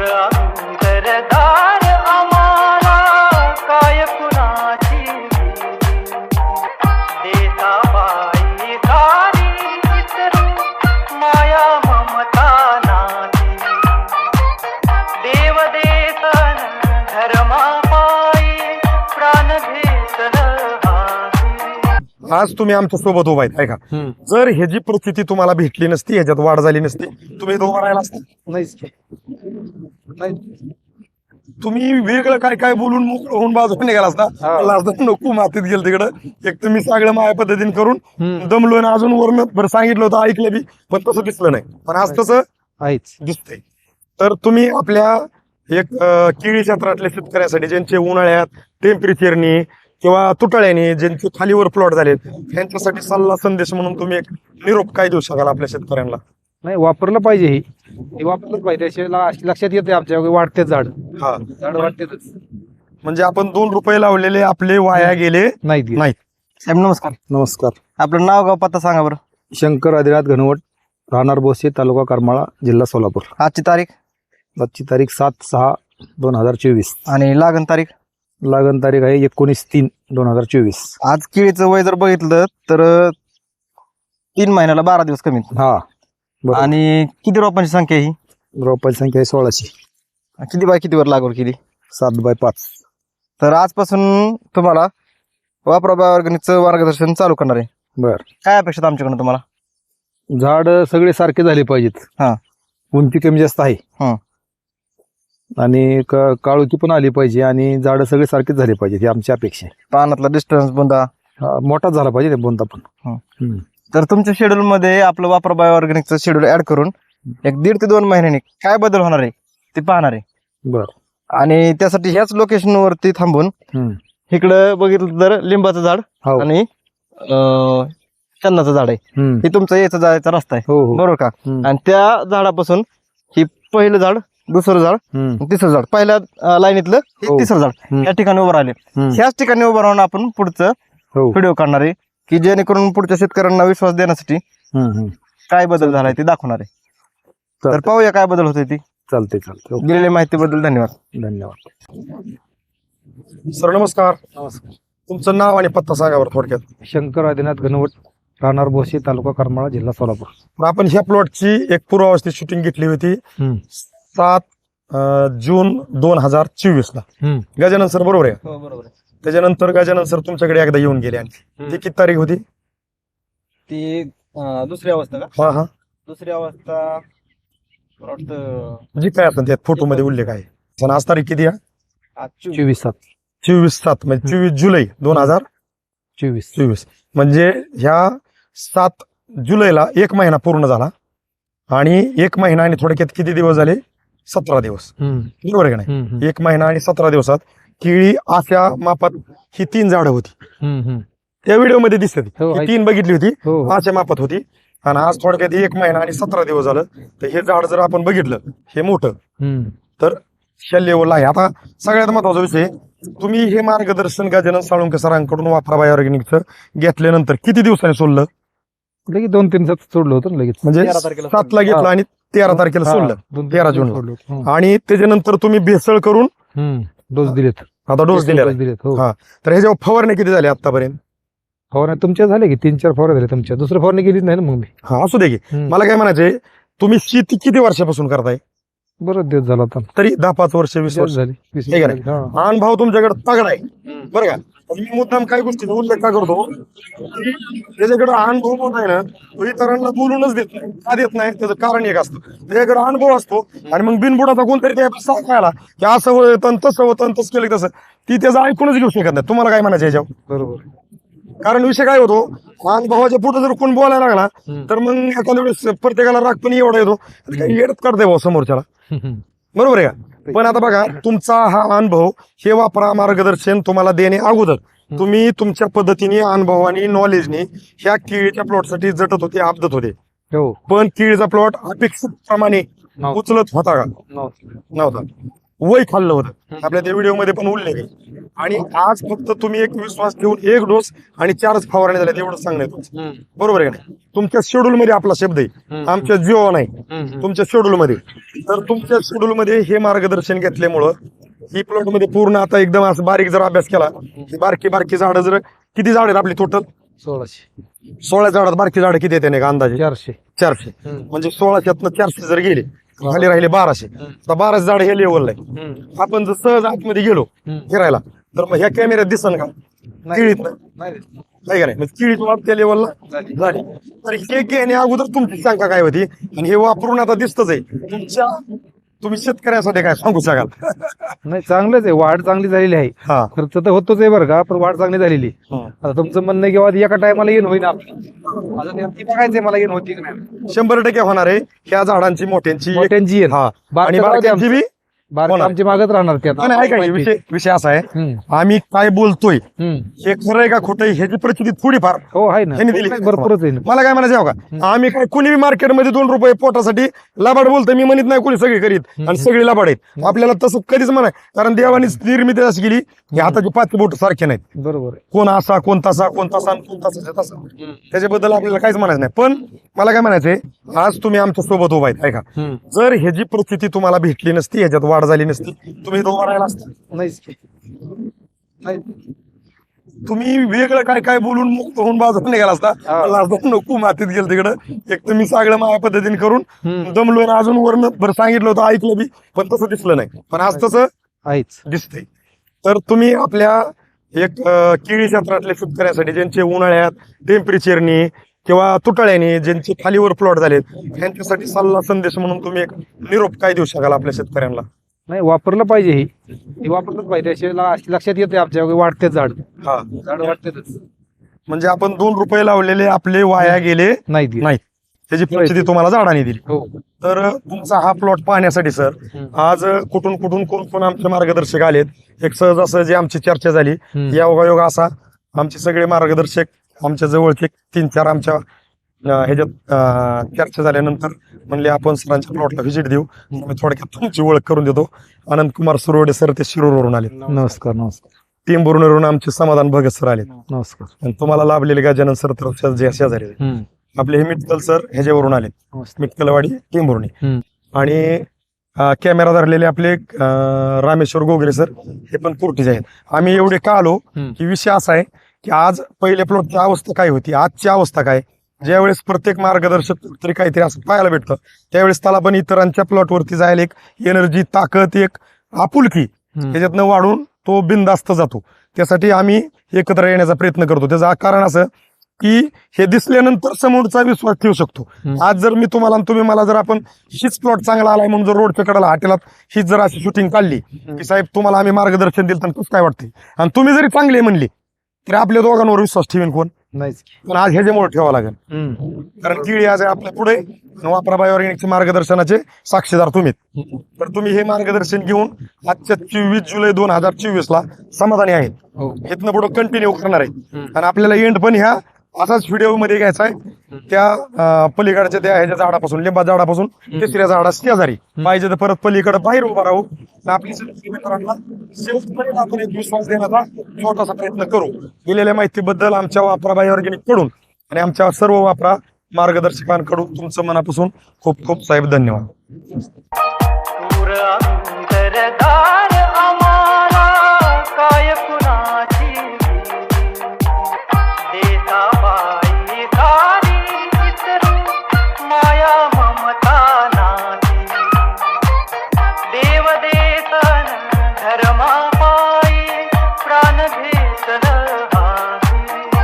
दूर अंतरदार आम्हाला काय कुणाची देसाबाई सारी इतरू माया ममता नाती देव देसन धर्मा पायी प्राण घेतल हाती. आज तुम्ही आमच्यासोबत उभा आहेत ऐका. जर ह्याची परिस्थिती तुम्हाला भेटली नसती ह्याच्यात वाढ झाली नसती तुम्ही उभा राहिला असता? नाहीच तुम्ही वेगळं काय काय बोलून मोकळं होऊन बाजूला निघाला असता मला असं नको मातीत गेलं तिकडं. एक तर मी सगळं माझ्या पद्धतीने करून दमलो आणि अजून वरून बरं सांगितलं होतं ऐकलं बी पण तसं दिसलं नाही. पण आज तसं दिसतंय. तर तुम्ही आपल्या एक केळी क्षेत्रातल्या शेतकऱ्यासाठी ज्यांचे उन्हाळ्यात टेम्परेचरनी किंवा तुटाळ्याने ज्यांचे खालीवर प्लॉट झालेत त्यांच्यासाठी सल्ला संदेश म्हणून तुम्ही एक निरोप काय देऊ शकाल आपल्या शेतकऱ्यांना? नाही वापरलं पाहिजे हे. हे वापरलं पाहिजे. त्याशिवाय लक्षात येते आमच्या वाढते झाड. हा. झाड वाढतेच. म्हणजे आपण दोन रुपये लावलेले आपले वाया गेले. नाही नाही. साहेब नमस्कार. नमस्कार. आपलं नाव गाव पत्ता सांगा बरं? शंकर आदिनाथ घनवट राहणार बोसे तालुका करमाळा जिल्हा सोलापूर. आजची तारीख? आजची तारीख सात सहा दोन हजार चोवीस. आणि लागण तारीख? लागण तारीख आहे एकोणीस तीन दोन हजार चोवीस. आज केळीचं वय जर बघितलं तर अं, तीन महिन्याला बारा दिवस कमी. हा. बरोबर. आणि किती रोपांची संख्या आहे ही? रोपांची संख्या आहे सोळाशे किती बाय कितीवर लागवड केली? सात बाय पाच. तर आजपासून तुम्हाला वापरा बायोऑर्गॅनिकचं मार्गदर्शन चालू करणार आहे. बर. काय अपेक्षित आमच्याकडून तुम्हाला? झाड सगळे सारखे झाले पाहिजेत. हा. उंची कमी जास्त आहे. हा. आणि क- काळोखी पण आली पाहिजे आणि झाड सगळे सारखेच झाले पाहिजे ही आमची अपेक्षा आहे. पानातला डिस्टन्स बुंदा. हा, मोठाच झाला पाहिजे बोनता पण. हम्म. तर तुमच्या शेड्यूल मध्ये आपलं वापरा बायोऑर्गॅनिकचं शेड्यूल ऍड करून एक दीड ते दोन महिन्यांनी काय बदल होणार आहे ते पाहणार आहे बर आणि त्यासाठी ह्याच लोकेशन वरती थांबून. इकडं बघितलं तर लिंबाचं झाड हो आणि अं, चंदनाचं झाड आहे हम्म. हे तुमचा यायचा जायचा रस्ता आहे हो हो बरोबर का हम्म. आणि त्या झाडापासून ही पहिलं झाड दुसरं झाड हम्म. तिसरं झाड पहिल्या अं, लाईनीतलं हे हो. तिसरं झाड हम्म. या ठिकाणी उभं राहिले हम्म. ह्याच ठिकाणी उभं राहून आपण पुढचं हो व्हिडिओ काढणार आहे की जेणेकरून पुढच्या शेतकऱ्यांना विश्वास देण्यासाठी हम्म, हम्म. काय बदल झालाय ते दाखवणार आहे. तर चालतंय. पाहूया काय बदल होतोय ती. चालते चालते ओके. दिलेल्या माहितीबद्दल धन्यवाद. धन्यवाद. सर नमस्कार. नमस्कार. तुमचं नाव आणि पत्ता सांगा बरं थोडक्यात. शंकर आदिनाथ घनवट राहणार बोसे तालुका करमाळा जिल्हा सोलापूर. मग आपण ह्या प्लॉटची एक पूर्वावस्थेत शूटिंग घेतली होती. हम्म. सात अं, जून दोन हजार चोवीस ला हम्म. गजानन सर बरोबर आहे हो बरोबर त्याच्यानंतर गजानन सर तुमच्याकडे एकदा येऊन गेले आणखी. ती किती तारीख होती? ती दुसरी अवस्था का? हा हा. दुसरी अवस्था वाटतं जी काय आपण त्यात फोटो मध्ये उल्लेख आहे पण आज तारीख किती आहे? चोवीस. सात. चोवीस सात म्हणजे चोवीस जुलै दोन हजार चोवीस. चोवीस. म्हणजे ह्या सात जुलैला एक महिना पूर्ण झाला. आणि एक महिना आणि थोडक्यात किती दिवस झाले? सतरा दिवस. हम्म. बरोबर आहे का नाही? हम्म, हम्म. एक महिना आणि सतरा दिवसात केळी अशा मापात ही तीन झाडं होती. त्या व्हिडिओमध्ये दिसते ती. हो, ही. तीन बघितली होती हो हो. अशा मापात होती आणि आज थोडक्यात एक महिना आणि सतरा दिवस झालं तर हे झाड जर आपण बघितलं हे मोठं. तर लेवलला आहे आता सगळ्यात महत्त्वाचा विषय तुम्ही हे मार्गदर्शन गजानन साळुंके सरांकडून वापरा बाय ऑर्गॅनिकचं घेतल्यानंतर किती दिवसांनी सोडलं लगेच दोन तीन सात सोडलं होतं लगेच म्हणजे सातला घेतलं आणि तेरा तारखेला हा, सोडलं तेरा. हम्म. आणि त्याच्यानंतर तुम्ही भेसळ करून. डोस दिलेत. आता डोस आहे. दिलेत हो. हा. तर ह्याच्यावर फवारणी किती झाली आतापर्यंत फवारण्या तुमच्या झाले की तीन चार फवारण्या झाल्या तुमच्या. दुसरं फवारणी गेलीच नाही ना मग मी हा असू दे की. हम्म. मला काय म्हणायचंय तुम्ही शेती किती वर्षापासून करताय? बरं दिवस झाला आता. तरी दहा पाच वर्ष वीस वर्ष. झाली. वीस हे. हा. अनुभव तुमच्याकडे तगडा आहे. बरं का? मी मुद्दाम काय गोष्टीचा उल्लेख का करतो? त्याच्याकडे अनुभव मोठा आहे ना तो इतरांना बोलूनच देत नाही का देत नाही त्याचं कारण एक असतं. त्याच्याकडे अनुभव असतो आणि मग बिनबुडाचा कोणतरी ते सांगायला की असं होतं तसं होतं तसं केलं की तसं ती त्याचं ऐकूनच घेऊ शकत नाही. तुम्हाला काय म्हणायचं याच्यावर? बरोबर. कारण विषय काय होतो अनुभवाच्या पुढे जर कोण बोलायला लागला. तर मग एखाद्या वेळेस प्रत्येकाला राग पण एवढा येतो. येडत करते भाऊ समोरच्याला. बरोबर आहे का? पण आता बघा तुमचा हा अनुभव हे वापरा मार्गदर्शन तुम्हाला देणे अगोदर. तुम्ही तुमच्या पद्धतीने अनुभवाने नॉलेजने ह्या केळीच्या प्लॉटसाठी झटत होते आपदत होते. हो. पण केळीचा प्लॉट अपेक्षित प्रमाणे. उचलत होता का? नव्हतं. वय खाल्लं होतं. आपल्या त्या व्हिडिओमध्ये पण उल्लेख आहे. आणि आज फक्त तुम्ही एक विश्वास ठेवून एक डोस आणि चारच फवारण्या झाल्या एवढं सांगणं आहे तुमचं. बरोबर आहे का तुमच्या शेड्यूल मध्ये आपला शब्द आहे. आमच्या जिओ नाही. तुमच्या शेड्यूल मध्ये तर तुमच्या शेड्यूल मध्ये हे मार्गदर्शन घेतल्यामुळं ही प्लॉटमध्ये पूर्ण आता एकदम असं बारीक जर अभ्यास केला बारकी बारकी झाडं जर किती झाड आहेत आपली टोटल सोळाशे. सोळा झाडात बारकी झाडं किती येते नाही का अंदाजे? चारशे. चारशे. म्हणजे सोळाशेतनं चारशे जर गेले खाली राहिले बाराशे. तर बाराशे झाड हे लेवलला आहे. आपण जर सहज आतमध्ये गेलो फिरायला तर मग ह्या कॅमेऱ्यात दिसन का? किळीत नाही. का नाही? किळीत वाप त्या लेवलला झाली. तर हे घेणे अगोदर तुमची शंका काय होती? आणि हे वापरून आता दिसतच आहे. तुमच्या तुम्ही शेतकऱ्यासाठी काय सांगू शकाल? नाही चांगलंच आहे. वाढ चांगली झालेली आहे. हा. खर्च तर होतोच आहे बरं का पण वाढ चांगली झालेली आहे. आता तुमचं म्हणणं आहे की बाबा एका टायमाला येऊन होईन. आपलं बघायचंय मला येऊन होती की नाही. शंभर टक्के होणार आहे. ह्या झाडांची मोठ्यांची एक- मोठ्यांची येईल हा. आणि बारक्या बारक्यांची बी? होणार. आमची मागत राहणार ते आता. नाही, ऐका की, विषय विषय. असा आहे. हम्म, आम्ही काय बोलतोय हम्म. हे खरं आहे का खोटं आहे ह्याची प्रचिती थोडीफार हो आहे ना. ह्यांनी दिली. भरपूरच आहे ना. मला काय म्हणायचं आहे का आम्ही काय कुणी मार्केटमध्ये दोन रुपये पोटासाठी लबाड बोलतोय मी म्हणत नाही कोणी सगळी करीत. आणि सगळी लबाड आहेत. आपल्याला तसं कधीच म्हणाय कारण देवाने निर्मिती अशी केली की हाताची पाच बोट सारखे नाहीत. बरोबर आहे. कोण असा कोण तसा कोण तसा आणि कोण तसा तसा. त्याच्याबद्दल आपल्याला काहीच म्हणायचं नाही. पण मला काय म्हणायचंय आज तुम्ही आमच्यासोबत उभा आहेत ऐका. हम्म. जर ह्याची परिस्थिती तुम्हाला भेटली नसती ह्याच्यात वाढ झाली नसती. तुम्ही इथं उभा राहिला असता. नाहीच की. नाही. तुम्ही वेगळं काय काय बोलून मुक्त होऊन बाजूला निघाला असता. हा. मला असं नको मातीत गेलं तिकडं. एक तर मी सगळं माझ्या पद्धतीने करून हम्म. दमलो आणि अजून वरनं बरं सांगितलं होतं ऐकलं बी पण तसं दिसलं नाही. पण आज तसं आहेच. दिसतंय. तर तुम्ही आपल्या एक अं, केळी क्षेत्रातल्या शेतकऱ्यासाठी ज्यांचे उन्हाळ्यात टेम्परेचरनी किंवा तुटाळ्याने ज्यांचे खालीवर प्लॉट झालेत यांच्यासाठी सल्ला संदेश म्हणून तुम्ही एक निरोप काय देऊ शकाल आपल्या शेतकऱ्यांना? नाही वापरलं पाहिजे हे. हे वापरलंच पाहिजे. ला- लक्षात येते आमच्या वाढते झाड. हा. झाड वाढतेच म्हणजे आपण दोन रुपये लावलेले आपले वाया गेले. नाही. नाही. त्याची परिस्थिती तुम्हाला झाडाने दिली. हो. तर तुमचा हा प्लॉट पाहण्यासाठी सर आज कुठून कुठून कोण कोण आमचे मार्गदर्शक आलेत? एक सहज असं जे आमची चर्चा झाली हम्म. या योग असा. आमचे सगळे मार्गदर्शक आमच्या जवळचे तीन चार आमच्या ह्याच्यात चर्चा झाल्यानंतर म्हणले आपण सरांच्या प्लॉटला व्हिजिट देऊ. मी थोडक्यात तुमची ओळख करून देतो. अनंत कुमार सुरवडे सर ते शिरूरवरून आले नमस्कार नमस्कार. टेंभुर्णीवरून आमचे समाधान भगत सर आले नमस्कार. आणि तुम्हाला लाभलेले गजानन सर तर शेजारी. आपले हे मिटकल सर ह्याच्यावरून आले. मिटकलवाडी टेंभुर्णी हम्म. आणि कॅमेरा धरलेले आपले रामेश्वर गोगरे सर हे पण कुर्टीचे आहेत. आम्ही एवढे का आलो. की विषय असा आहे की आज पहिले प्लॉटची अवस्था काय होती? आजची अवस्था काय? ज्यावेळेस प्रत्येक मार्गदर्शक तरी काहीतरी असं पाहायला भेटतं त्यावेळेस त्याला पण इतरांच्या प्लॉटवरती जायला एक एनर्जी ताकद एक आपुलकी. त्याच्यातनं वाढून तो बिंदास्त जातो. त्यासाठी आम्ही एकत्र येण्याचा प्रयत्न करतो. त्याचं कारण असं की हे दिसल्यानंतर समोरचा विश्वास ठेवू शकतो. आज जर मी तुम्हाला तुम्ही मला जर आपण हीच प्लॉट चांगला आलाय म्हणून जर रोडच्या कडेला हॉटेलात हीच जर अशी शूटिंग काढली की साहेब तुम्हाला आम्ही मार्गदर्शन दिलं तर काय वाटते आणि तुम्ही जरी चांगले म्हणले तरी आपल्या दोघांवर विश्वास ठेवीन कोण? नाहीच. पण आज ह्याच्यामुळे ठेवावं लागेल. कारण केळी आज आहे आपल्या पुढे आणि वापरा बायोऑर्गॅनिकचे मार्गदर्शनाचे साक्षीदार तुम्ही तर तुम्ही हे मार्गदर्शन घेऊन आजच्या चोवीस जुलै दोन हजार चोवीस ला समाधानी आहेत हो इथनं पुढे कंटिन्यू करणार आहे. आणि आपल्याला एंड पण ह्या असाच व्हिडिओमध्ये घ्यायचा आहे. त्या पलीकडच्या त्या ह्याच्या झाडापासून लिंबा झाडापासून तिसऱ्या झाडा शेजारी. पाहिजे तर परत पलीकडे बाहेर उभा राहू. शेतकरी मित्रांना शेवटपर्यंत आपण एक विश्वास देण्याचा छोटासा प्रयत्न करू. दिलेल्या माहितीबद्दल आमच्या वापरा बाय ऑर्गॅनिककडून आणि आमच्या सर्व वापरा मार्गदर्शकांकडून तुमचं मनापासून खूप खूप साहेब धन्यवाद.